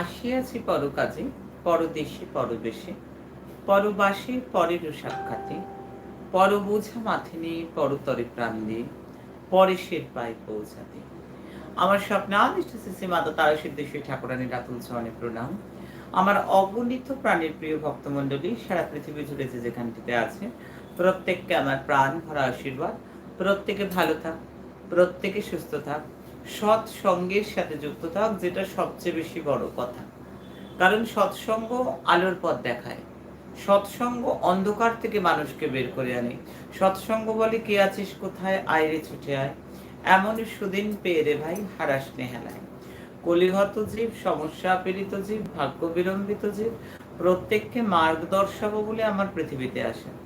আসিয়াছি পরকাজে, পরদেশে, পরবেশে, পরবাসে, পরের সাক্ষাতে পর বোঝা মাথে নিয়ে পরতরে প্রাণ দিয়ে পরেশের পায়ে পৌঁছাতে। আমার স্বপ্নাদিষ্ট শ্রী মাতা তারা সিদ্ধেশ্বরী ঠাকুরানী রাতুল চরণে প্রণাম। আমার অগণিত প্রাণের প্রিয় ভক্তমণ্ডলী, সারা পৃথিবী জুড়ে যে যেখানটিতে আছে, প্রত্যেককে আমার প্রাণ ভরা আশীর্বাদ, প্রত্যেকে ভালো থাক, প্রত্যেকে সুস্থ থাক সৎ সঙ্গের সাথে যুক্ত থাক, যেটা সবচেয়ে বেশি বড় কথা। কারণ সৎসঙ্গ আলোর পথ দেখায়। সৎসঙ্গ অন্ধকার থেকে মানুষকে বের করে আনে। সৎসঙ্গ বলে, কে আছিস কোথায়? আয়রে ছুটে আয়। এমনই সুদিন পেয়ে রে ভাই, হারাস নেহালায়। কলিহত জীব, সমস্যা পীড়িত জীব, ভাগ্য বিলম্বিত জীব, প্রত্যেককে মার্গদর্শাবো বলে আমার পৃথিবীতে আসে।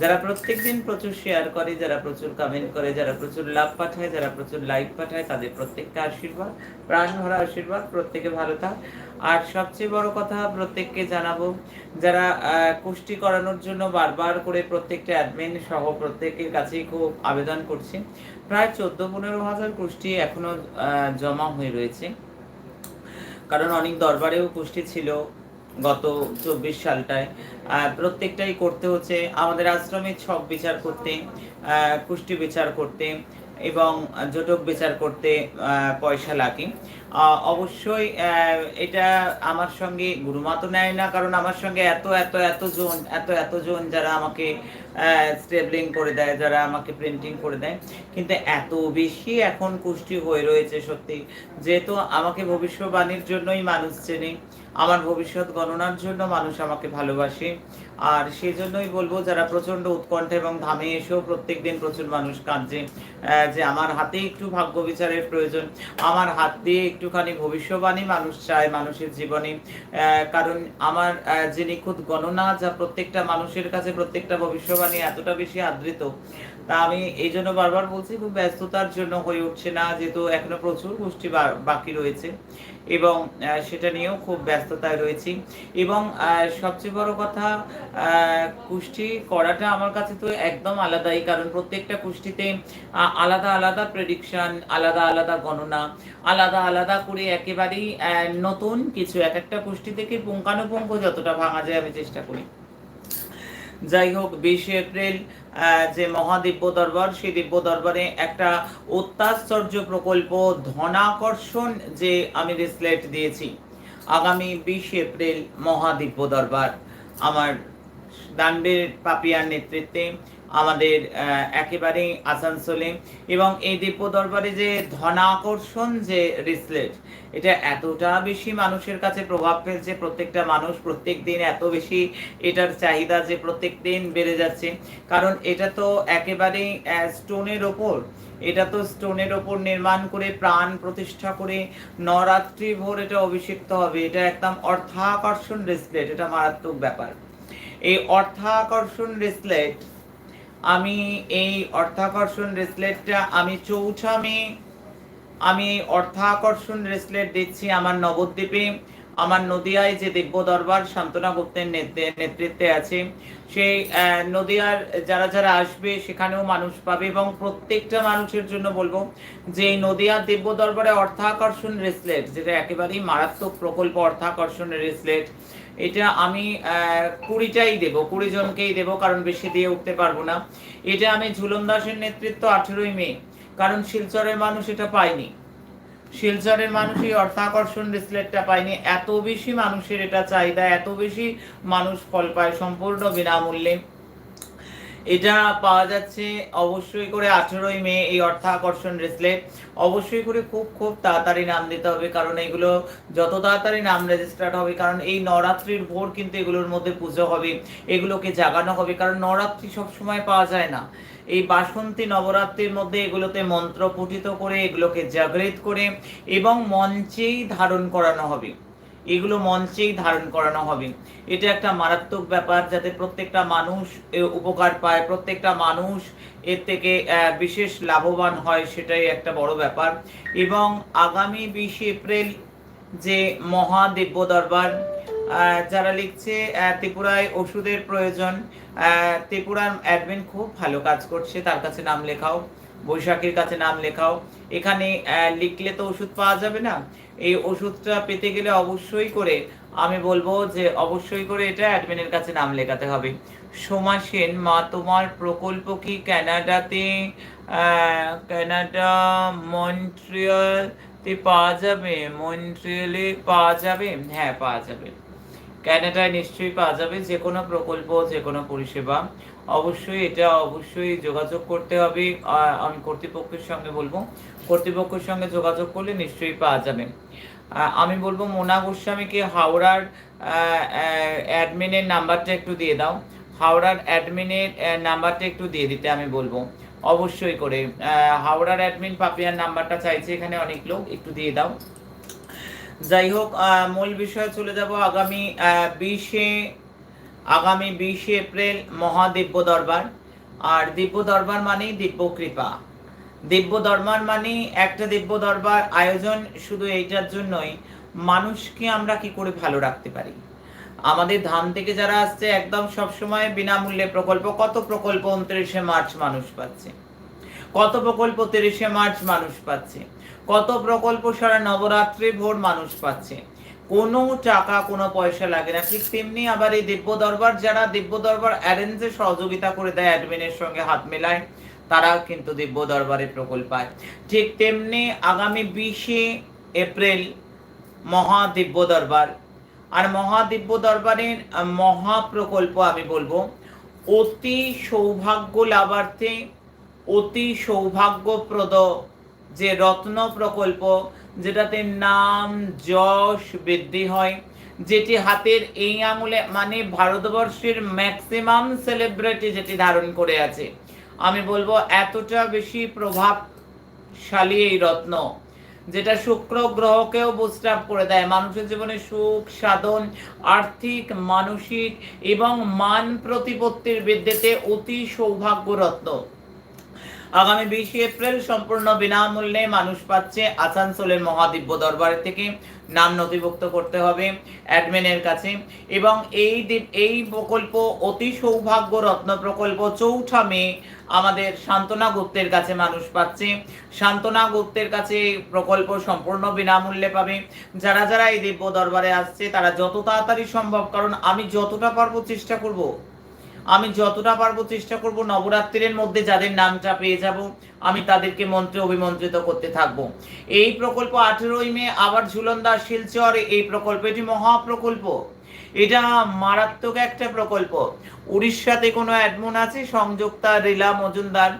যারা প্রত্যেকদিন প্রচুর শেয়ার করে, যারা প্রচুর কমেন্ট করে, যারা প্রচুর লাভ পাঠায়, যারা প্রচুর লাইক পাঠায়, তাদের প্রত্যেককে আশীর্বাদ, প্রাণ ভরা আশীর্বাদ, প্রত্যেকে ভালো থাক। আর সবচেয়ে বড় কথা প্রত্যেককে জানাব, যারা কুষ্টি করানোর জন্য বারবার করে প্রত্যেকটা অ্যাডমিন সহ প্রত্যেকের কাছেই খুব আবেদন করছি। প্রায় চোদ্দ পনেরো হাজার কুষ্টি এখনও জমা হয়ে রয়েছে। কারণ অনেক দরবারেও কুষ্টি ছিল গত চব্বিশ সালটায়। প্রত্যেকটাই করতে হচ্ছে আমাদের আশ্রমে ছক বিচার করতে কুষ্টি বিচার করতে এবং জটক বিচার করতে পয়সা লাগে। অবশ্যই এটা আমার সঙ্গে গুরুমা তো নেয় না, কারণ আমার সঙ্গে এত এত এত জন, এত এত জন যারা আমাকে স্টেবলিং করে দেয়, যারা আমাকে প্রিন্টিং করে দেয়। কিন্তু এত বেশি এখন কুষ্টি হয়ে রয়েছে সত্যি। যেহেতু আমাকে ভবিষ্যৎবাণীর জন্যই মানুষ চেনে, আমার ভবিষ্যৎ গণনার জন্য মানুষ আমাকে ভালোবাসে। আর সেই জন্যই বলব যারা প্রচণ্ড উৎকণ্ঠা এবং ধামে এসেও প্রত্যেক দিন প্রচুর মানুষ কাঁদছে যে আমার হাতে একটু ভাগ্য বিচারের প্রয়োজন, আমার হাত দিয়ে একটুখানি ভবিষ্যৎবাণী মানুষ চায় মানুষের জীবনে কারণ আমার যে নিখুঁত গণনা যা প্রত্যেকটা মানুষের কাছে প্রত্যেকটা ভবিষ্যৎবাণী এতটা বেশি আদৃত, তা আমি এই জন্য বারবার বলছি, খুব ব্যস্ততার জন্য হয়ে উঠছে না, যেহেতু এখনও প্রচুর গোষ্ঠী বাকি রয়েছে। এবং সেটা নিয়েও খুব ব্যস্ততায় রয়েছি। এবং সবচেয়ে বড় কথা কুষ্টি করাটা আমার কাছে তো একদম আলাদাই, কারণ প্রত্যেকটা কুষ্টিতে আলাদা আলাদা প্রেডিকশন আলাদা আলাদা গণনা, আলাদা আলাদা করে একেবারেই নতুন কিছু। এক একটা কুষ্টি থেকে পুঙ্খানুপুঙ্খ যতটা ভাঙা যায় আমি চেষ্টা করি। যাই হোক, বিশে এপ্রিল যে মহাদিব্য দরবার, সেই দিব্য দরবারে একটা অত্যাশ্চর্য প্রকল্প, ধনাকর্ষণ যে আমি রিসলেট দিয়েছি। আগামী বিশ এপ্রিল মহাদিব্য দরবার। আমার দান্ডের পাপিয়ার নেতৃত্বে আমাদের আহ, একেবারে আসানসোলে। এবং এই দিব্য দরবারে যে ধনাকর্ষণ যে রিসলেট এটা এতটা বেশি মানুষের কাছে প্রভাব ফেলছে প্রত্যেকটা মানুষ প্রত্যেক দিন এত বেশি এটার চাহিদা যে প্রত্যেক দিন বেড়ে যাচ্ছে। কারণ এটা তো একেবারেই স্টোনের ওপর। এটা তো স্টোনের ওপর নির্মাণ করে প্রাণ প্রতিষ্ঠা করে নরাত্রি ভোর এটা অভিষিক্ত হবে। এটা একদম অর্থাকর্ষণ রেসলেট এটা মারাত্মক ব্যাপার। এই অর্থাকর্ষণ রেসলেট আমি এই অর্থাকর্ষণ রেসলেটটা, আমি চৌঠা মে আমি এই অর্থাকর্ষণ রেসলেট দিচ্ছি আমার নবদ্বীপে। আমার নদিয়ায় যে দিব্য দরবার শান্তনা গুপ্তের নেতৃ- নেতৃত্বে আছে, সেই নদিয়ার যারা যারা আসবে সেখানেও মানুষ পাবে এবং প্রত্যেকটা মানুষের জন্য বলব যে এই নদিয়ার দিব্য দরবারে অর্থাকর্ষণ রেসলেট, যেটা একেবারেই মারাত্মক প্রকল্প অর্থাকর্ষণ রেসলেট এটা আমি কুড়িটাই দেব, কুড়ি জনকেই দেব, কারণ বেশি দিয়ে উঠতে পারব না। এটা আমি ঝুলন দাসের নেতৃত্ব আঠেরোই মে, কারণ শিলচরের মানুষ এটা পায়নি। শিলচরের মানুষ এই অর্থাকর্ষণ ব্রেসলেটটা পায়নি। এত বেশি মানুষের এটা চাহিদা, এত বেশি মানুষ ফল পায় সম্পূর্ণ বিনামূল্যে। এটা পাওয়া যাচ্ছে অবশ্যই করে আঠেরোই মে এই অর্থাকর্ষণ রেসলেট অবশ্যই করে খুব খুব তাড়াতাড়ি নাম দিতে হবে, কারণ এগুলো যত তাড়াতাড়ি নাম রেজিস্টার্ড হবে, কারণ এই নরাত্রির ভোর কিন্তু এগুলোর মধ্যে পুজো হবে, এগুলোকে জাগানো হবে, কারণ নরাত্রি সব সময় পাওয়া যায় না। এই বাসন্তী নবরাত্রির মধ্যে এগুলোতে মন্ত্র পঠিত করে, এগুলোকে জাগৃত করে এবং মঞ্চেই ধারণ করানো হবে। এগুলো মঞ্চেই ধারণ করানো হবে। এটা একটা মারাত্মক ব্যাপার যাতে প্রত্যেকটা মানুষ উপকার পায়, প্রত্যেকটা মানুষ এর থেকে বিশেষ লাভবান হয় সেটাই একটা বড় ব্যাপার। এবং আগামী বিশে এপ্রিল যে মহাদেব্য দরবার যারা লিখছে ত্রিপুরায় ওষুধের প্রয়োজন ত্রিপুরার অ্যাডমিন খুব ভালো কাজ করছে, তার কাছে নাম লেখাও, বৈশাখীর কাছে নাম লেখাও। এখানে লিখলে তো ওষুধ পাওয়া যাবে না? এই ওষুধটা পেতে গেলে অবশ্যই করে, আমি বলব যে অবশ্যই করে এটা অ্যাডমিনের কাছে নাম লেখাতে হবে। সোমা সেন, মা তোমার প্রকল্প কি ক্যানাডাতে ক্যানাডা মন্ট্রিয়ালতে পাওয়া যাবে? মন্ট্রিয়ালে পাওয়া যাবে? হ্যাঁ পাওয়া যাবে। ক্যানাডায় নিশ্চয়ই পাওয়া যাবে যে কোনো প্রকল্প, যে কোনো পরিষেবা। অবশ্যই এটা অবশ্যই যোগাযোগ করতে হবে। আমি কর্তৃপক্ষের সঙ্গে বলব, কর্তৃপক্ষের সঙ্গে যোগাযোগ করলে নিশ্চয়ই পাওয়া যাবে। আমি বলব, মোনা গোস্বামীকে হাওড়ার অ্যাডমিনের নাম্বারটা একটু দিয়ে দাও। হাওড়ার অ্যাডমিনের নাম্বারটা একটু দিয়ে দিতে আমি বলব। অবশ্যই করে হাওড়ার অ্যাডমিন পাপিয়ার নাম্বারটা চাইছে এখানে অনেক লোক, একটু দিয়ে দাও। যাই হোক মূল বিষয়ে চলে যাব আগামী বিশে আগামী বিশে এপ্রিল মহাদিব্য দরবার। আর দিব্য দরবার মানেই দিব্য কৃপা। দিব্য দরবার মানেই একটা দিব্য দরবার আয়োজন শুধু এইটার জন্যই মানুষকে আমরা কি করে ভালো রাখতে পারি? আমাদের ধাম থেকে যারা আসছে একদম সবসময় বিনামূল্যে প্রকল্প। কত প্রকল্প উনত্রিশে মার্চ মানুষ পাচ্ছে। কত প্রকল্প তিরিশে মার্চ মানুষ পাচ্ছে। কত প্রকল্প সারা নবরাত্রি ভোর মানুষ পাচ্ছে। কোনো টাকা কোনো পয়সা লাগে না। ঠিক তেমনি আবার এই দিব্য দরবার যারা দিব্য দরবার অ্যারেঞ্জে সহযোগিতা করে দেয় অ্যাডমিনের সঙ্গে হাত মেলায় তারা কিন্তু দিব্য দরবারে প্রকল্প পায়। ঠিক তেমনি আগামী বিশে এপ্রিল মহাদিব্য দরবার। আর মহাদিব্য দরবারের আহ, মহা প্রকল্প আমি বলব অতি সৌভাগ্য লাভার্থে অতি সৌভাগ্যপ্রদ যে রত্ন প্রকল্প যেটাতে নাম, যশ বৃদ্ধি হয়। যেটি হাতের এই আঙুলে মানে ভারতবর্ষের ম্যাক্সিমাম সেলিব্রিটি যেটি ধারণ করে আছে। আমি বলব, এতটা বেশি প্রভাবশালী এই রত্ন, যেটা শুক্র গ্রহকেও বুস্ট আপ করে দেয়। মানুষের জীবনে সুখ, সাধন, আর্থিক, মানসিক এবং মান প্রতিপত্তির বৃদ্ধিতে অতি সৌভাগ্য রত্ন আগামী বিশে এপ্রিল সম্পূর্ণ বিনামূল্যে মানুষ পাচ্ছে আসানসোলের মহাদিব্য দরবার থেকে। নাম নথিভুক্ত করতে হবে অ্যাডমিনের কাছে। এবং এই এই প্রকল্প অতি সৌভাগ্য রত্ন প্রকল্প চৌঠা মে আমাদের সান্ত্বনা গুপ্তের কাছে মানুষ পাচ্ছে। সান্ত্বনা গুপ্তের কাছে প্রকল্প সম্পূর্ণ বিনামূল্যে পাবে। যারা যারা এই দিব্য দরবারে আসছে, তারা যত তাড়াতাড়ি সম্ভব, কারণ আমি যতটা পারব চেষ্টা করব। আমি যতটা পারব চেষ্টা করব নবরাত্রির মধ্যে যাদের নামটা পেয়ে যাব, আমি তাদেরকে মন্ত্রে অভিমন্ত্রিত করতে থাকব। এই প্রকল্প আঠেরোই মে আবার ঝুলন্দা, শিলচর এই প্রকল্প, এটি মহা প্রকল্প এটা মারাত্মক একটা প্রকল্প। উড়িষ্যাতে কোনো অ্যাডমন আছে? সংযুক্তা রিলা মজুমদার।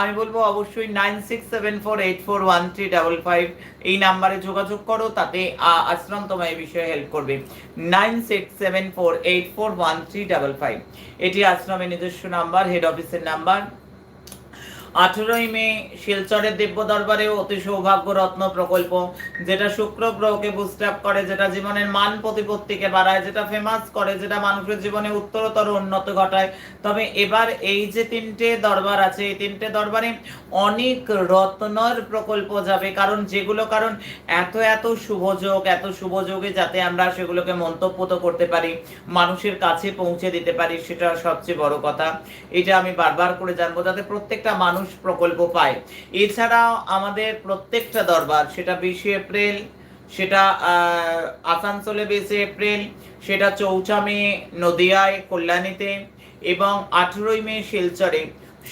আমি বলব অবশ্যই nine six seven four eight four one three double five এই নাম্বারে যোগাযোগ করো, তাতে আশ্রম তোমায় এই বিষয়ে হেল্প করবে। Nine six seven four eight four one three double five এটি আশ্রমের নিজস্ব নাম্বার হেড অফিসের নাম্বার আঠেরোই মে শিলচরের দিব্য দরবারে অতি সৌভাগ্য রত্ন প্রকল্প, যেটা শুক্র গ্রহকে বুস্ট আপ করে, যেটা জীবনের মান প্রতিপত্তিকে বাড়ায়, যেটা ফেমাস করে, যেটা মানুষের জীবনে উত্তরতর উন্নত ঘটায়। তবে এবার এই যে তিনটে দরবার আছে, এই তিনটে দরবারে অনেক রত্নর প্রকল্প যাবে, কারণ যেগুলো, কারণ এত এত শুভযোগ এত শুভযোগে যাতে আমরা সেগুলোকে মন্তব্য তো করতে পারি, মানুষের কাছে পৌঁছে দিতে পারি, সেটা সবচেয়ে বড় কথা। এটা আমি বারবার করে জানব, যাতে প্রত্যেকটা মানুষ প্রকল্প পায়। এছাড়াও আমাদের প্রত্যেকটা দরবার সেটা বিশে এপ্রিল সেটা আসানসোলে বিশে এপ্রিল সেটা চৌঠা মে নদিয়ায় কল্যাণীতে এবং আঠেরোই মে শিলচরে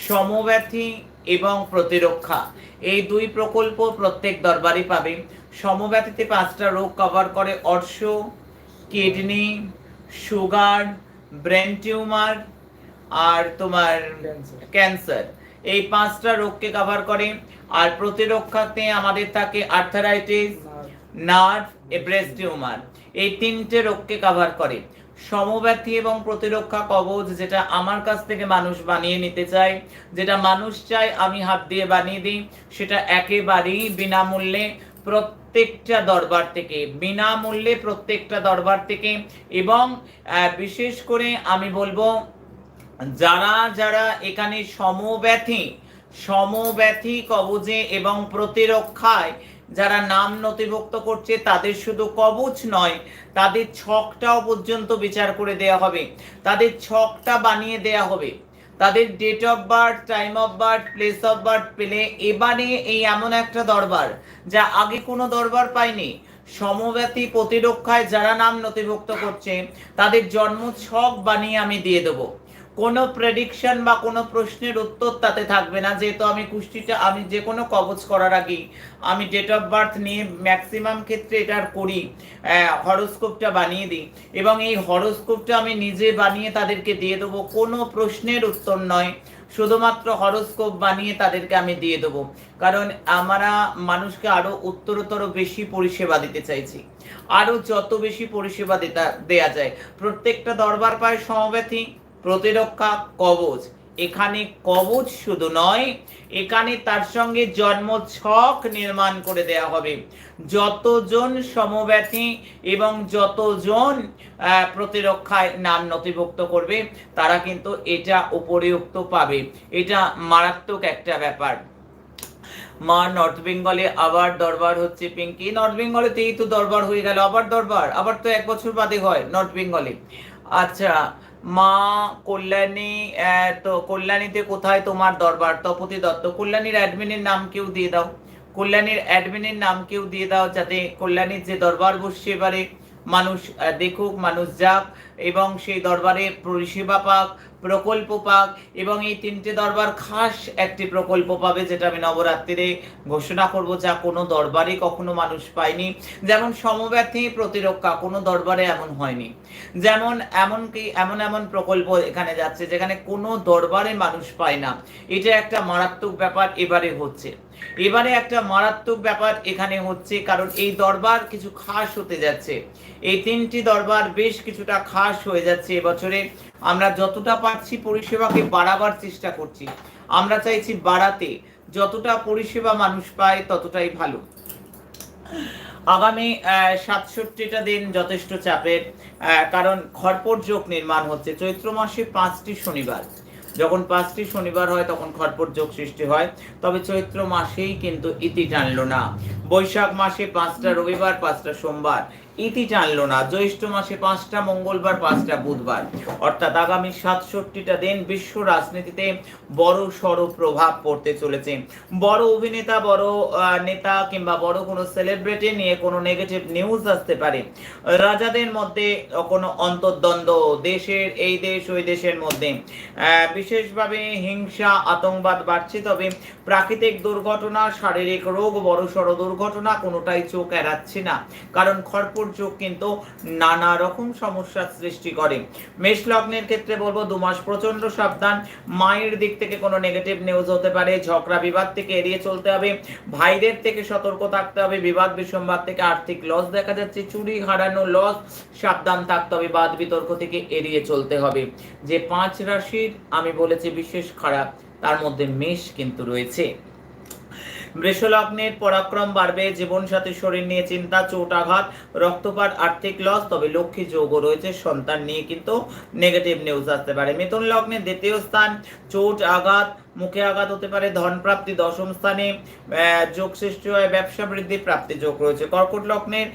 সমব্যথী এবং প্রতিরক্ষা। এই দুই প্রকল্প প্রত্যেক দরবারই পাবে। সমব্যথীতে পাঁচটা রোগ কভার করে অর্শ কিডনি সুগার ব্রেন টিউমার আর তোমার ক্যান্সার। এই পাঁচটা রোগকে কভার করে। আর প্রতিরক্ষাতে আমাদের থাকে আর্থারাইটিস নার্ভ এ ব্রেস্ট টিউমার এই তিনটে রোগকে কভার করে। সমব্যথী এবং প্রতিরক্ষা কবচ যেটা আমার কাছ থেকে মানুষ বানিয়ে নিতে চায়, যেটা মানুষ চায় আমি হাত দিয়ে বানিয়ে দিই, সেটা একেবারেই বিনামূল্যে প্রত্যেকটা দরবার থেকে, বিনামূল্যে প্রত্যেকটা দরবার থেকে। এবং বিশেষ করে আমি বলব যারা যারা এখানে সমব্যথী সমব্যথী কবজে এবং প্রতিরক্ষায় যারা নাম নথিভুক্ত করছে, তাদের শুধু কবচ নয়, তাদের ছকটাও পর্যন্ত বিচার করে দেয়া হবে। তাদের ছকটা বানিয়ে দেয়া হবে। তাদের date of birth time of birth place of birth পেলে এবারে এই এমন একটা দরবার, যা আগে কোনো দরবার পায়নি। সমব্যাপী প্রতিরক্ষায় যারা নাম নথিভুক্ত করছে, তাদের জন্ম ছক বানিয়ে আমি দিয়ে দেবো। কোনো প্রেডিকশন বা কোনো প্রশ্নের উত্তর তাতে থাকবে না, যেহেতু আমি কুষ্টিটা আমি যে কোনো কবচ করার আগেই আমি ডেট অফ বার্থ নিয়ে ম্যাক্সিমাম ক্ষেত্রে এটার করি হরোস্কোপটা বানিয়ে দিই। এবং এই হরোস্কোপটা আমি নিজে বানিয়ে তাদেরকে দিয়ে দেবো, কোনো প্রশ্নের উত্তর নয়, শুধুমাত্র হরোস্কোপ বানিয়ে তাদেরকে আমি দিয়ে দেবো। কারণ আমরা মানুষকে আরও উত্তরতর বেশি পরিষেবা দিতে চাইছি। আরও যত বেশি পরিষেবা দিতে, দেয়া যায়। প্রত্যেকটা দরবার পায় সমব্যথী। প্রতিরক্ষা কবচ এখানে কবচ শুধু নয়, এখানে তার সঙ্গে জন্ম ছক নির্মাণ করে দেয়া হবে। যতজন সমব্যথী এবং যতজন প্রতিরক্ষায় নাম নথিভুক্ত করবে, তারা কিন্তু এটা উপরিউক্ত পাবে। এটা মারাত্মক একটা ব্যাপার। মা নর্থ বেঙ্গলে আবার দরবার হচ্ছে পিঙ্কি। নর্থ বেঙ্গলেতেই তো দরবার হয়ে গেল। আবার দরবার, আবার তো এক বছর বাদে হয় নর্থ বেঙ্গলে। আচ্ছা মা কল্যাণী তো কল্যাণীতে কোথায় তোমার দরবার? তপতি দত্ত, কল্যাণীর অ্যাডমিনের নাম কেউ দিয়ে দাও। কল্যাণীর অ্যাডমিনের নাম কেউ দিয়ে দাও যাতে কল্যাণীর যে দরবার বসছে এবারে মানুষ দেখুক, মানুষ যাক এবং সেই দরবারে পরিষেবা পাক। প্রকল্প পাক এবং এই তিনটে দরবার খাস একটি প্রকল্প পাবে যেটা আমি নবরাত্রিরে ঘোষণা করব যা কোনো দরবারে কখনো মানুষ পায়নি। যেমন সমব্যথী প্রতিরক্ষা কোনো দরবারে এমন হয়নি। যেমন এমনকি এমন এমন প্রকল্প এখানে যাচ্ছে যেখানে কোনো দরবারে মানুষ পায় না। এটা একটা মারাত্মক ব্যাপার, এবারে হচ্ছে। এবারে একটা মারাত্মক ব্যাপার এখানে হচ্ছে কারণ এই দরবার কিছু খাস হতে যাচ্ছে। এই তিনটি দরবার বেশ কিছুটা খাস হয়ে যাচ্ছে এবছরে। আমরা যতটা পারছি পরিষেবাকে বাড়াবার চেষ্টা করছি। আমরা চাইছি বাড়াতে যতটা পরিষেবা মানুষ পায় ততটাই ভালো। আগামী সাতষট্টিটা দিন যথেষ্ট চাপের কারণ খরপট যোগ নির্মাণ হচ্ছে। চৈত্র মাসে পাঁচটি শনিবার। যখন পাঁচটি শনিবার হয় তখন খরপট যোগ সৃষ্টি হয়। তবে চৈত্র মাসেই কিন্তু ইতি টানলো না। বৈশাখ মাসে পাঁচটা, রবিবার পাঁচটা, সোমবার। ইতি টানলো না, জ্যৈষ্ঠ মাসে পাঁচটা, মঙ্গলবার পাঁচটা, বুধবার। অর্থাৎ আগামী সাতষট্টিটা দিন বিশ্ব রাজনীতিতে বড় সড় প্রভাব পড়তে চলেছে। বড় অভিনেতা, বড় নেতা কিংবা বড় কোনো সেলিব্রিটি নিয়ে কোনো নেগেটিভ নিউজ আসতে পারে। রাজাদের মধ্যে কোনো অন্তর্দ্বন্দ্ব, দেশের এই দেশ, ওই দেশের মধ্যে। বিশেষভাবে হিংসা, আতঙ্কবাদ বাড়ছে, তবে প্রাকৃতিক দুর্ঘটনা, শারীরিক রোগ, বড় সড় দুর্ঘটনা কোনোটাই চোখ এড়াচ্ছে না। কারণ খড়পুর চোখ কিন্তু নানা রকম সমস্যার সৃষ্টি করে। মেষ লগ্নের ক্ষেত্রে বলব, দু মাস প্রচণ্ড সাবধান। মায়ের দিক থেকে কোনো নেগেটিভ নিউজ হতে পারে, ঝগড়া বিবাদ থেকে এড়িয়ে চলতে হবে। ভাইদের থেকে সতর্ক থাকতে হবে, বিবাদ বিসম্বাদ থেকে আর্থিক লস দেখা যাচ্ছে, চুরি, হারানো লস সাবধান থাকতে হবে, বাদ বিতর্ক থেকে এড়িয়ে চলতে হবে। যে পাঁচ রাশির, আমি বলেছি বিশেষ খারাপ, তার মধ্যে মেষ কিন্তু রয়েছে। বৃষলগ্নের পরাক্রম বাড়বে, জীবনসাথী শরীর নিয়ে চিন্তা, চোট আঘাত, রক্তপাত, আর্থিক লস তবে লক্ষ্মী যোগও রয়েছে, সন্তান নিয়ে কিন্তু নেগেটিভ নিউজ আসতে পারে। মিথুন লগ্নের দ্বিতীয় স্থান, চোট আঘাত, মুখে আঘাত হতে পারে, ধন প্রাপ্তি দশম স্থানে যোগ সৃষ্টি হয়, ব্যবসা বৃদ্ধি প্রাপ্তি যোগ রয়েছে। কর্কট লগ্নের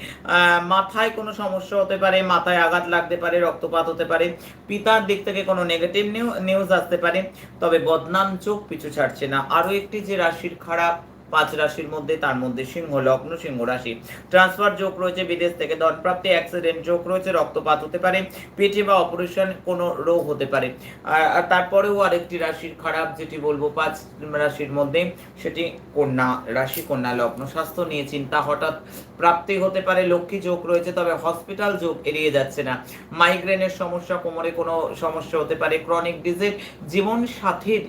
মাথায় কোনো সমস্যা হতে পারে, মাথায় আঘাত লাগতে পারে, রক্তপাত হতে পারে। পিতার দিক থেকে কোনো নেগেটিভ নিউজ আসতে পারে, তবে বদনাম চোখ পিছু ছাড়ছে না। আরও একটি যে রাশির খারাপ পাঁচ রাশির মধ্যে, তার মধ্যে সিংহ, লগ্ন, সিংহ রাশি। ট্রান্সফার যোগ রয়েছে, বিদেশ থেকে ধনপ্রাপ্তি অ্যাক্সিডেন্ট যোগ রয়েছে, রক্তপাত হতে পারে, পেটে বা অপারেশন কোনো রোগ হতে পারে। আর তারপরেও আরেকটি রাশির খারাপ, যেটি বলব পাঁচ রাশির মধ্যে, সেটি কন্যা রাশি, কন্যা লগ্ন। স্বাস্থ্য নিয়ে চিন্তা হঠাৎ প্রাপ্তি হতে পারে, লক্ষ্মী যোগ রয়েছে, তবে হসপিটাল যোগ এড়িয়ে যাচ্ছে না। মাইগ্রেনের সমস্যা, কোমরে কোনো সমস্যা হতে পারে ক্রনিক ডিজিজ জীবন সাথীর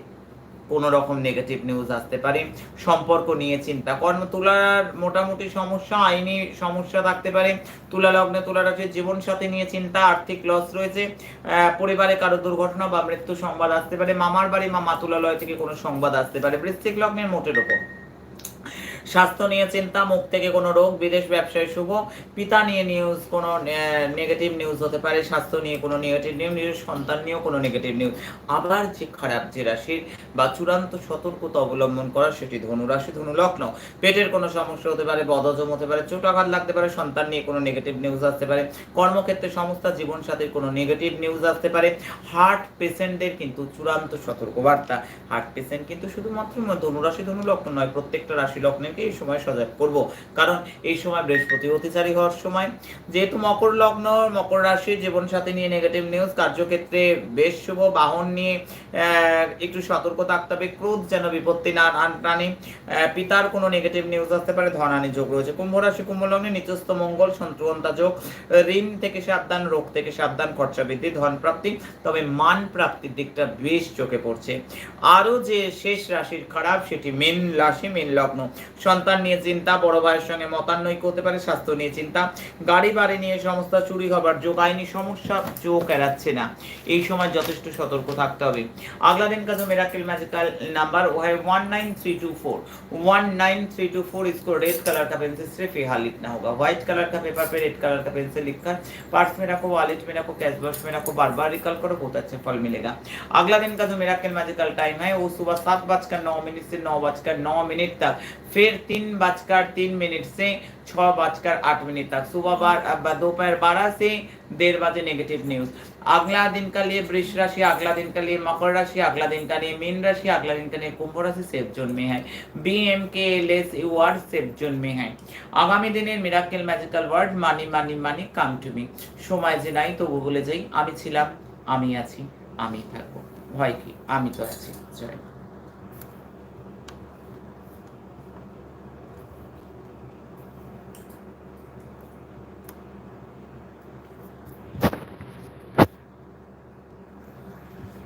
কোনো রকম নেগেটিভ নিউজ আসতে পারে, সম্পর্ক নিয়ে চিন্তা কর্ম তুলার মোটামুটি সমস্যা, আইনি সমস্যা থাকতে পারে। তুলা লগ্নে তুলা রাশির জীবন সাথী নিয়ে চিন্তা, আর্থিক লস রয়েছে পরিবারে কারও দুর্ঘটনা বা মৃত্যু সংবাদ আসতে পারে, মামার বাড়ি মামা তুলালয় থেকে কোনো সংবাদ আসতে পারে, বৃশ্চিক লগ্নের মোটের ওপর। স্বাস্থ্য নিয়ে চিন্তা, মুখ থেকে কোনো রোগ, বিদেশ ব্যবসায় শুভ। পিতা নিয়ে নিউজ কোনো নেগেটিভ নিউজ হতে পারে। স্বাস্থ্য নিয়ে কোনো নেগেটিভ নিউজ সন্তান নিয়েও কোনো নেগেটিভ নিউজ আবার যে খারাপ যে রাশির বা চূড়ান্ত সতর্কতা অবলম্বন করা, সেটি ধনু রাশি, ধনু লগ্ন। পেটের কোনো সমস্যা হতে পারে, বদহজম হতে পারে চোট আঘাত লাগতে পারে, সন্তান নিয়ে কোনো নেগেটিভ নিউজ আসতে পারে। কর্মক্ষেত্রে সমস্যা জীবন সাথীর কোনো নেগেটিভ নিউজ আসতে পারে। হার্ট পেশেন্টদের কিন্তু চূড়ান্ত সতর্কবার্তা। হার্ট পেশেন্ট কিন্তু শুধুমাত্র ধনুরাশি ধনু লগ্ন নয়, প্রত্যেকটা রাশি লগ্নকে এই সময় সজাগ করব। কারণ এই সময় বৃহস্পতি অতিচারী হওয়ার সময়। যেহেতু মকর লগ্ন মকর রাশির জীবন সাথী নিয়ে নেগেটিভ নিউজ কার্যক্ষেত্রে বেশ শুভ বাহন নিয়ে একটু সতর্ক থাকতে হবে। ক্রোধ যেন বিপত্তি না আন প্রাণী আহ, পিতার কোনো নেগেটিভ নিউজ আসতে পারে ধনানি যোগ রয়েছে। কুম্ভ রাশি কুম্ভ লগ্নে নিচস্থ মঙ্গল সন্ত্রন্তা যোগ। ঋণ থেকে সাবধান রোগ থেকে সাবধান খরচা বৃদ্ধি ধন প্রাপ্তি। তবে মান প্রাপ্তির দিকটা বেশ চোখে পড়ছে। আরও যে শেষ রাশির খারাপ সেটি মেন রাশি মেন লগ্ন। সন্তান নিয়ে চিন্তা বড় ভাইয়ের সঙ্গে মতানৈক্য হতে পারে স্বাস্থ্য নিয়ে চিন্তা গাড়ি বাড়ি নিয়ে সমস্যা চুরি হবার যোগ আইনি সমস্যা চোখ এড়াচ্ছে না এই সময় যথেষ্ট সতর্ক থাকতে হবে अगला दिन का जो मेराकिल मैजिकल नंबर वो है one nine three two four one nine three two four इसको रेड कलर का पेंसिल सिर्फ यहाँ लिखना होगा व्हाइट कलर का पेपर पे रेड कलर का पेंसिल लिखकर पर्स में रखो वॉलेट में रखो कैश बॉक्स में रखो बार बार रिकल करो बहुत अच्छा फल मिलेगा अगला दिन का जो मेराकिल मैजिकल टाइम है वो सुबह सात बजकर नौ मिनट से नौ बजकर नौ मिनट तक फिर तीन बजकर तीन मिनट से छः बजकर आठ मिनट तक सुबह बार अब दोपहर बारह से डेढ़ बजे नेगेटिव न्यूज अगला दिन का लिए वृष राशि अगला दिन का लिए मकर राशि अगला दिन का लिए मीन राशि अगला दिन का लिए कुंभ राशि सेफ जोन में है B M K L S U R safe zone में है আগামী দিনের miracle magical word money money money come to me সময় যে নাই তবু বলে যাই আমি ছিলাম আমি আছি আমি থাকবো ভয় কি আমি তো আছি জয় মা।